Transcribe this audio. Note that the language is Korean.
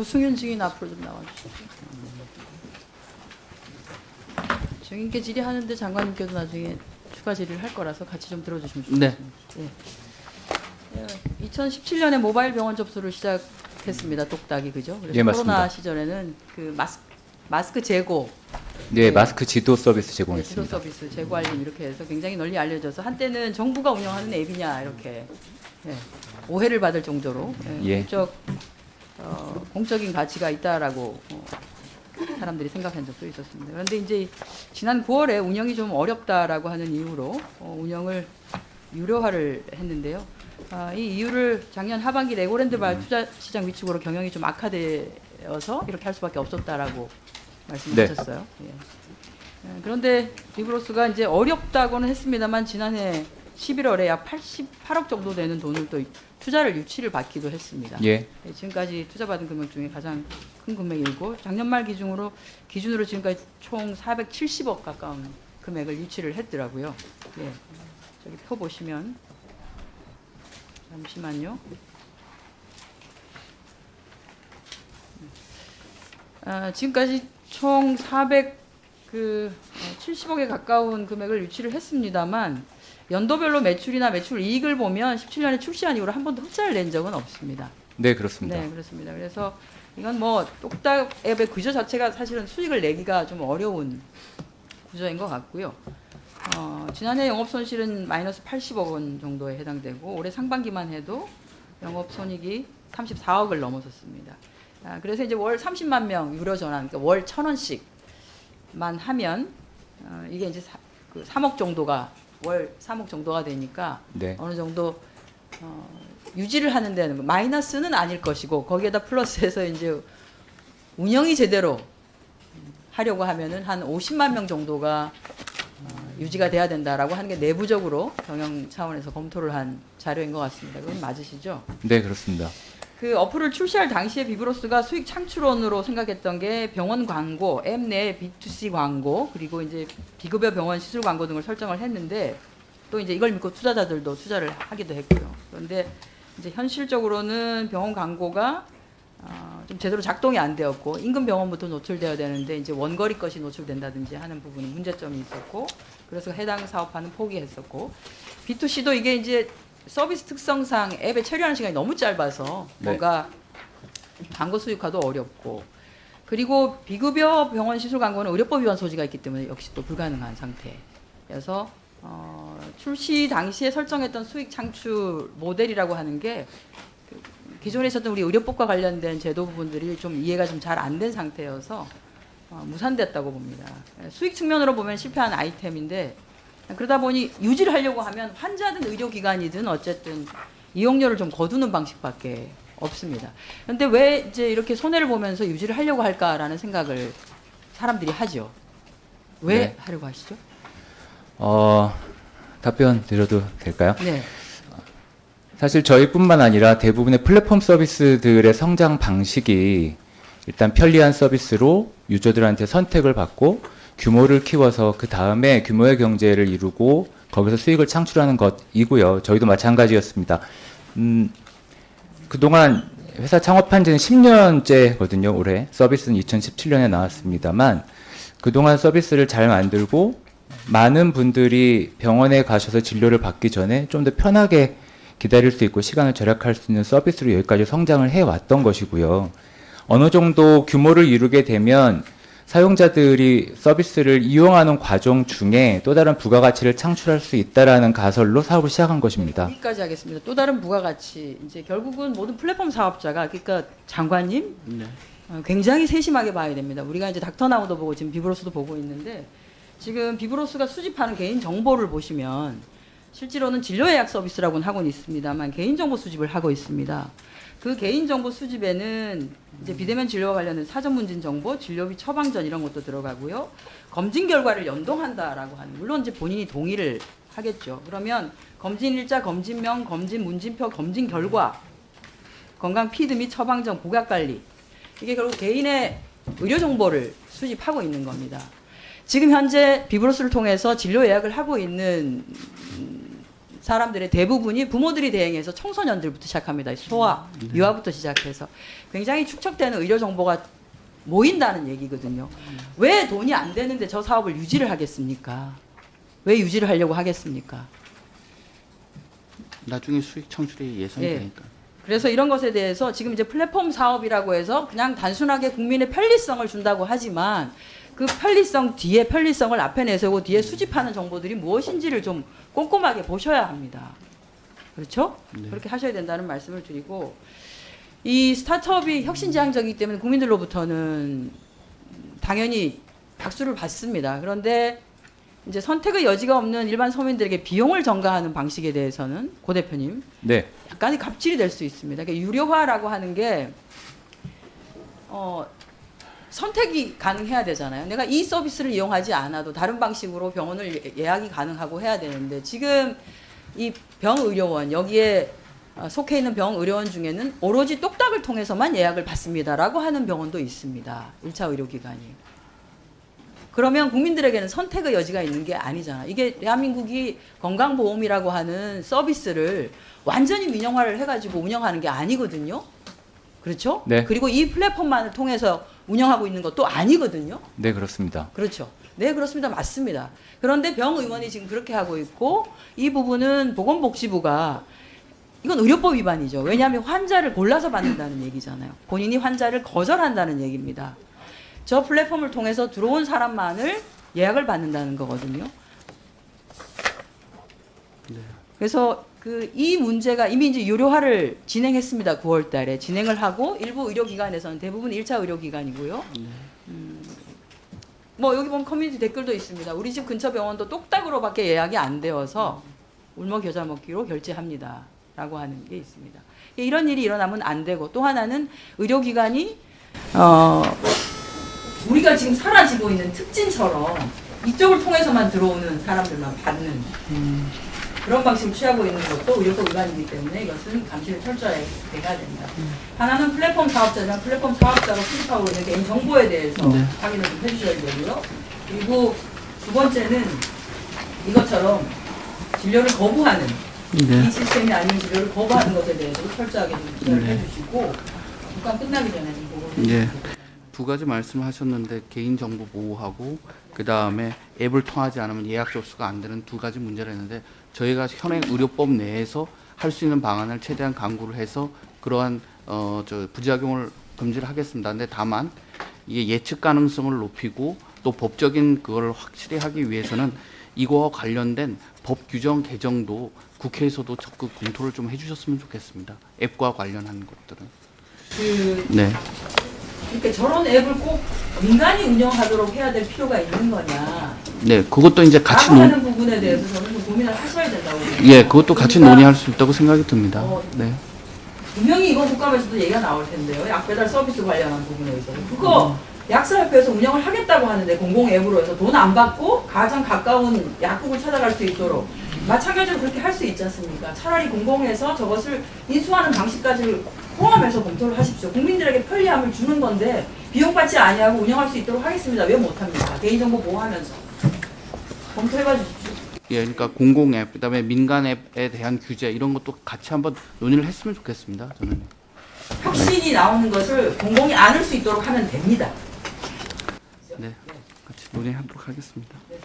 조승윤 증인 앞으로 좀 나와주시죠. 증인께 질의하는데 장관님께도 나중에 추가 질의를 할 거라서 같이 좀 들어주시면 네. 좋겠습니다. 예. 2017년에 모바일 병원 접수를 시작했습니다. 똑딱이 그죠? 그래서 예, 맞습니다. 코로나 시절에는 그 마스크, 마스크 재고 네, 네. 마스크 지도 서비스 네, 지도 제공했습니다. 서비스 재고 알림 이렇게 해서 굉장히 널리 알려져서 한때는 정부가 운영하는 앱이냐 이렇게 예, 오해를 받을 정도로 예, 예. 어, 공적인 가치가 있다라고 어, 사람들이 생각한 적도 있었습니다. 그런데 이제 지난 9월에 운영이 좀 어렵다라고 하는 이유로 어, 운영을 유료화를 했는데요. 아, 이 이유를 작년 하반기 레고랜드 발 음. 투자 시장 위축으로 경영이 좀 악화되어서 이렇게 할 수밖에 없었다라고 네. 말씀하셨어요. 예. 예, 그런데 비브로스가 이제 어렵다고는 했습니다만 지난해 11월에 약 88억 정도 되는 돈을 또 투자를 유치를 받기도 했습니다. 예, 예, 지금까지 투자받은 금액 중에 가장 큰 금액이고 작년 말 기준으로 기준으로 지금까지 총 470억 가까운 금액을 유치를 했더라고요. 예. 저기 표 보시면 잠시만요. 아, 지금까지 총 400, 그 70억에 가까운 금액을 유치를 했습니다만 연도별로 매출이나 매출 이익을 보면 17년에 출시한 이후로 한 번도 흑자를 낸 적은 없습니다. 네 그렇습니다. 네, 그렇습니다. 그래서 이건 뭐 똑딱 앱의 구조 자체가 사실은 수익을 내기가 좀 어려운 구조인 것 같고요. 어, 지난해 영업 손실은 마이너스 80억 원 정도에 해당되고 올해 상반기만 해도 영업 손익이 34억을 넘어섰습니다. 아, 그래서 이제 월 30만 명 유료 전환, 그러니까 월 1,000원씩 만 하면 어, 이게 이제 사, 그 3억 정도가 월 3억 정도가 되니까 네, 어느 정도 어, 유지를 하는 데는 마이너스는 아닐 것이고 거기에다 플러스해서 이제 운영이 제대로 하려고 하면은 한 50만 명 정도가 어, 유지가 돼야 된다라고 하는 게 내부적으로 경영 차원에서 검토를 한 자료인 것 같습니다. 그건 맞으시죠? 네 그렇습니다. 그 어플을 출시할 당시에 비브로스가 수익 창출원으로 생각했던 게 병원 광고, 앱 내 B2C 광고, 그리고 이제 비급여 병원 시술 광고 등을 설정을 했는데 또 이제 이걸 믿고 투자자들도 투자를 하기도 했고요. 그런데 이제 현실적으로는 병원 광고가 어, 좀 제대로 작동이 안 되었고 인근 병원부터 노출되어야 되는데 이제 원거리 것이 노출된다든지 하는 부분에 문제점이 있었고 그래서 해당 사업화는 포기했었고 B2C도 이게 이제 서비스 특성상 앱에 처리하는 시간이 너무 짧아서 네. 뭔가 광고 수익화도 어렵고 그리고 비급여 병원 시술 광고는 의료법 위반 소지가 있기 때문에 역시 또 불가능한 상태여서 어, 출시 당시에 설정했던 수익 창출 모델이라고 하는 게그 기존에 있었던 우리 의료법과 관련된 제도 부분들이 좀 이해가 좀 잘 안 된 상태여서 어, 무산됐다고 봅니다. 수익 측면으로 보면 실패한 아이템인데 그러다 보니 유지를 하려고 하면 환자든 의료기관이든 어쨌든 이용료를 좀 거두는 방식밖에 없습니다. 그런데 왜 이제 이렇게 손해를 보면서 유지를 하려고 할까라는 생각을 사람들이 하죠. 왜 네. 하려고 하시죠? 어, 답변 드려도 될까요? 네. 사실 저희뿐만 아니라 대부분의 플랫폼 서비스들의 성장 방식이 일단 편리한 서비스로 유저들한테 선택을 받고 규모를 키워서 그 다음에 규모의 경제를 이루고 거기서 수익을 창출하는 것이고요. 저희도 마찬가지였습니다. 음, 그동안 회사 창업한 지는 10년째거든요. 올해 서비스는 2017년에 나왔습니다만 그동안 서비스를 잘 만들고 많은 분들이 병원에 가셔서 진료를 받기 전에 좀 더 편하게 기다릴 수 있고 시간을 절약할 수 있는 서비스로 여기까지 성장을 해왔던 것이고요. 어느 정도 규모를 이루게 되면 사용자들이 서비스를 이용하는 과정 중에 또 다른 부가가치를 창출할 수 있다라는 가설로 사업을 시작한 것입니다. 여기까지 하겠습니다. 또 다른 부가가치 이제 결국은 모든 플랫폼 사업자가 그러니까 장관님 어, 굉장히 세심하게 봐야 됩니다. 우리가 이제 닥터나우도 보고 지금 비브로스도 보고 있는데 지금 비브로스가 수집하는 개인 정보를 보시면 실제로는 진료 예약 서비스라고는 하고는 있습니다만 개인 정보 수집을 하고 있습니다. 그 개인 정보 수집에는 이제 비대면 진료와 관련된 사전 문진 정보, 진료비 처방전 이런 것도 들어가고요. 검진 결과를 연동한다라고 하는 물론 이제 본인이 동의를 하겠죠. 그러면 검진 일자, 검진명, 검진 문진표, 검진 결과, 건강 피드 및 처방전, 복약 관리 이게 결국 개인의 의료 정보를 수집하고 있는 겁니다. 지금 현재 비브로스를 통해서 진료 예약을 하고 있는 음, 사람들의 대부분이 부모들이 대행해서 청소년들부터 시작합니다. 소아, 유아부터 시작해서 굉장히 축적되는 의료 정보가 모인다는 얘기거든요. 왜 돈이 안 되는데 저 사업을 유지를 하겠습니까? 왜 유지를 하려고 하겠습니까? 나중에 수익 창출이 예상이 예. 되니까. 그래서 이런 것에 대해서 지금 이제 플랫폼 사업이라고 해서 그냥 단순하게 국민의 편리성을 준다고 하지만 그 편리성 뒤에 편리성을 앞에 내세우고 뒤에 수집하는 정보들이 무엇인지를 좀 꼼꼼하게 보셔야 합니다. 그렇죠? 네. 그렇게 하셔야 된다는 말씀을 드리고 이 스타트업이 혁신지향적이기 때문에 국민들로부터는 당연히 박수를 받습니다. 그런데 이제 선택의 여지가 없는 일반 서민들에게 비용을 전가하는 방식에 대해서는 고 대표님 네. 약간의 갑질이 될 수 있습니다. 그러니까 유료화라고 하는 게 어, 선택이 가능해야 되잖아요. 내가 이 서비스를 이용하지 않아도 다른 방식으로 병원을 예- 예약이 가능하고 해야 되는데 지금 이 병의료원 여기에 어, 속해 있는 병의료원 중에는 오로지 똑딱을 통해서만 예약을 받습니다라고 하는 병원도 있습니다. 1차 의료기관이. 그러면 국민들에게는 선택의 여지가 있는 게 아니잖아. 이게 대한민국이 건강보험이라고 하는 서비스를 완전히 민영화를 해가지고 운영하는 게 아니거든요. 그렇죠? 네. 그리고 이 플랫폼만을 통해서 운영하고 있는 것도 아니거든요. 네, 그렇습니다. 그렇죠. 네, 그렇습니다. 맞습니다. 그런데 병 의원이 지금 그렇게 하고 있고 이 부분은 보건복지부가 이건 의료법 위반이죠. 왜냐하면 환자를 골라서 받는다는 얘기잖아요. 본인이 환자를 거절한다는 얘기입니다. 저 플랫폼을 통해서 들어온 사람만을 예약을 받는다는 거거든요. 그래서 그 이 문제가 이미 이제 유료화를 진행했습니다. 9월 달에 진행을 하고 일부 의료기관에서는 대부분 1차 의료기관이고요. 음, 뭐 여기 보면 커뮤니티 댓글도 있습니다. 우리 집 근처 병원도 똑딱으로밖에 예약이 안 되어서 울먹 겨자 먹기로 결제합니다. 라고 하는 게 있습니다. 이런 일이 일어나면 안 되고 또 하나는 의료기관이 어 우리가 지금 사라지고 있는 특진처럼 이쪽을 통해서만 들어오는 사람들만 받는 그런 방식을 취하고 있는 것도 의료법 위반이기 때문에 이것은 감시를 철저하게 해야 된다. 하나는 플랫폼 사업자랑 플랫폼 사업자로 수집하고 있는 개인 정보에 대해서 네. 확인을 좀 해주셔야 되고요. 그리고 두 번째는 이것처럼 진료를 거부하는 네. 이 시스템이 아닌 진료를 거부하는 것에 대해서도 철저하게 좀 기사를 네. 해주시고 국감 끝나기 전에 좀 보고 네. 두 가지 말씀하셨는데 개인 정보 보호하고 그 다음에 앱을 통하지 않으면 예약 접수가 안 되는 두 가지 문제를 했는데 저희가 현행 의료법 내에서 할 수 있는 방안을 최대한 강구를 해서 그러한 어 저 부작용을 금지를 하겠습니다. 근데 다만 이게 예측 가능성을 높이고 또 법적인 그걸 확실히 하기 위해서는 이거와 관련된 법 규정 개정도 국회에서도 적극 검토를 좀 해주셨으면 좋겠습니다. 앱과 관련한 것들은. 그 네. 그러니까 저런 앱을 꼭 민간이 운영하도록 해야 될 필요가 있는 거냐 네, 그것도 이제 같이 논, 하는 부분에 대해서 저는 좀 고민을 하셔야 된다고. 예, 그것도 같이 그러니까 논의할 수 있다고 생각이 듭니다. 어, 네, 분명히 이번 국감에서도 얘기가 나올 텐데요. 약 배달 서비스 관련한 부분에 있어서 그거 약사협회에서 운영을 하겠다고 하는데 공공 앱으로 해서 돈 안 받고 가장 가까운 약국을 찾아갈 수 있도록 마찬가지로 그렇게 할 수 있지 않습니까? 차라리 공공에서 저것을 인수하는 방식까지를 포함해서 검토를 하십시오. 국민들에게 편리함을 주는 건데 비용 받지 아니하고 운영할 수 있도록 하겠습니다. 왜 못합니까? 개인정보 보호하면서 검토해봐 주십시오. 예, 그러니까 공공 앱, 그다음에 민간 앱에 대한 규제 이런 것도 같이 한번 논의를 했으면 좋겠습니다. 저는. 혁신이 나오는 것을 공공이 안을 수 있도록 하면 됩니다. 네, 같이 논의하도록 하겠습니다. 네.